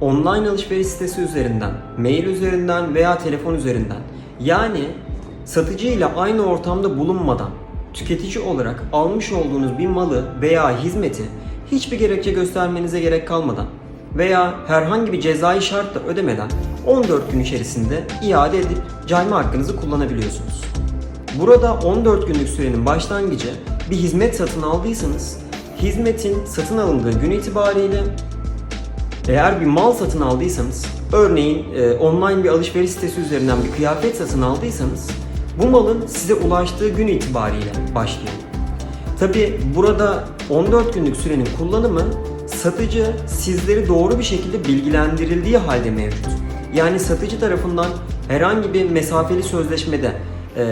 online alışveriş sitesi üzerinden, mail üzerinden veya telefon üzerinden yani satıcı ile aynı ortamda bulunmadan tüketici olarak almış olduğunuz bir malı veya hizmeti hiçbir gerekçe göstermenize gerek kalmadan veya herhangi bir cezai şart da ödemeden 14 gün içerisinde iade edip cayma hakkınızı kullanabiliyorsunuz. Burada 14 günlük sürenin başlangıcı bir hizmet satın aldıysanız hizmetin satın alındığı gün itibariyle eğer bir mal satın aldıysanız, örneğin e, online bir alışveriş sitesi üzerinden bir kıyafet satın aldıysanız, bu malın size ulaştığı gün itibariyle başlıyor. Tabi burada 14 günlük sürenin kullanımı satıcı sizleri doğru bir şekilde bilgilendirildiği halde mevcut. Yani satıcı tarafından herhangi bir mesafeli sözleşmede e,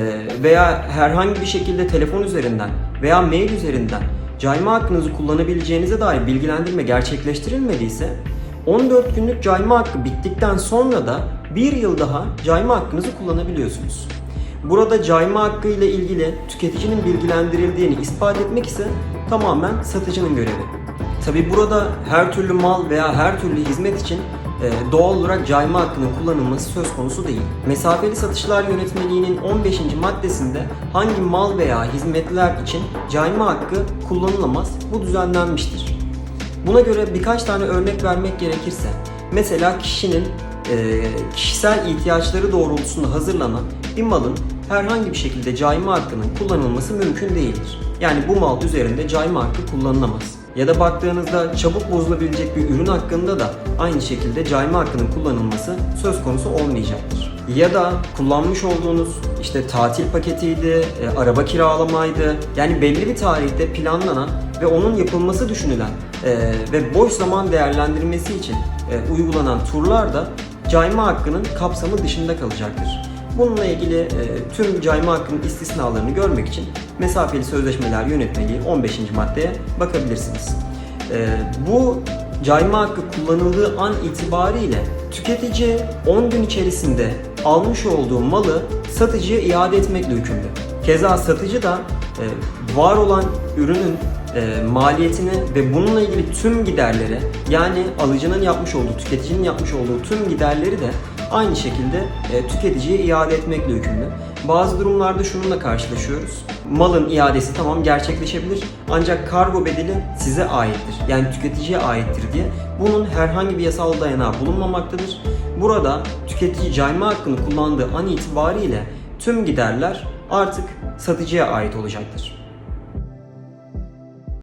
veya herhangi bir şekilde telefon üzerinden veya mail üzerinden cayma hakkınızı kullanabileceğinize dair bilgilendirme gerçekleştirilmediyse 14 günlük cayma hakkı bittikten sonra da bir yıl daha cayma hakkınızı kullanabiliyorsunuz. Burada cayma hakkı ile ilgili tüketicinin bilgilendirildiğini ispat etmek ise tamamen satıcının görevi. Tabi burada her türlü mal veya her türlü hizmet için e, doğal olarak cayma hakkının kullanılması söz konusu değil. Mesafeli satışlar yönetmeliğinin 15. maddesinde hangi mal veya hizmetler için cayma hakkı kullanılamaz bu düzenlenmiştir. Buna göre birkaç tane örnek vermek gerekirse, mesela kişinin e, kişisel ihtiyaçları doğrultusunda hazırlanan bir malın herhangi bir şekilde cayma hakkının kullanılması mümkün değildir. Yani bu mal üzerinde cayma hakkı kullanılamaz. Ya da baktığınızda çabuk bozulabilecek bir ürün hakkında da aynı şekilde cayma hakkının kullanılması söz konusu olmayacaktır. Ya da kullanmış olduğunuz işte tatil paketiydi, e, araba kiralamaydı. Yani belli bir tarihte planlanan ve onun yapılması düşünülen e, ve boş zaman değerlendirmesi için e, uygulanan turlar da cayma hakkının kapsamı dışında kalacaktır. Bununla ilgili e, tüm cayma hakkının istisnalarını görmek için mesafeli sözleşmeler yönetmeliği 15. maddeye bakabilirsiniz. E, bu cayma hakkı kullanıldığı an itibariyle tüketici 10 gün içerisinde almış olduğu malı satıcıya iade etmekle yükümlü. Keza satıcı da e, var olan ürünün e, maliyetini ve bununla ilgili tüm giderleri yani alıcının yapmış olduğu, tüketicinin yapmış olduğu tüm giderleri de aynı şekilde e, tüketiciye iade etmekle yükümlü. Bazı durumlarda şununla karşılaşıyoruz. Malın iadesi tamam gerçekleşebilir ancak kargo bedeli size aittir. Yani tüketiciye aittir diye bunun herhangi bir yasal dayanağı bulunmamaktadır. Burada tüketici cayma hakkını kullandığı an itibariyle tüm giderler artık satıcıya ait olacaktır.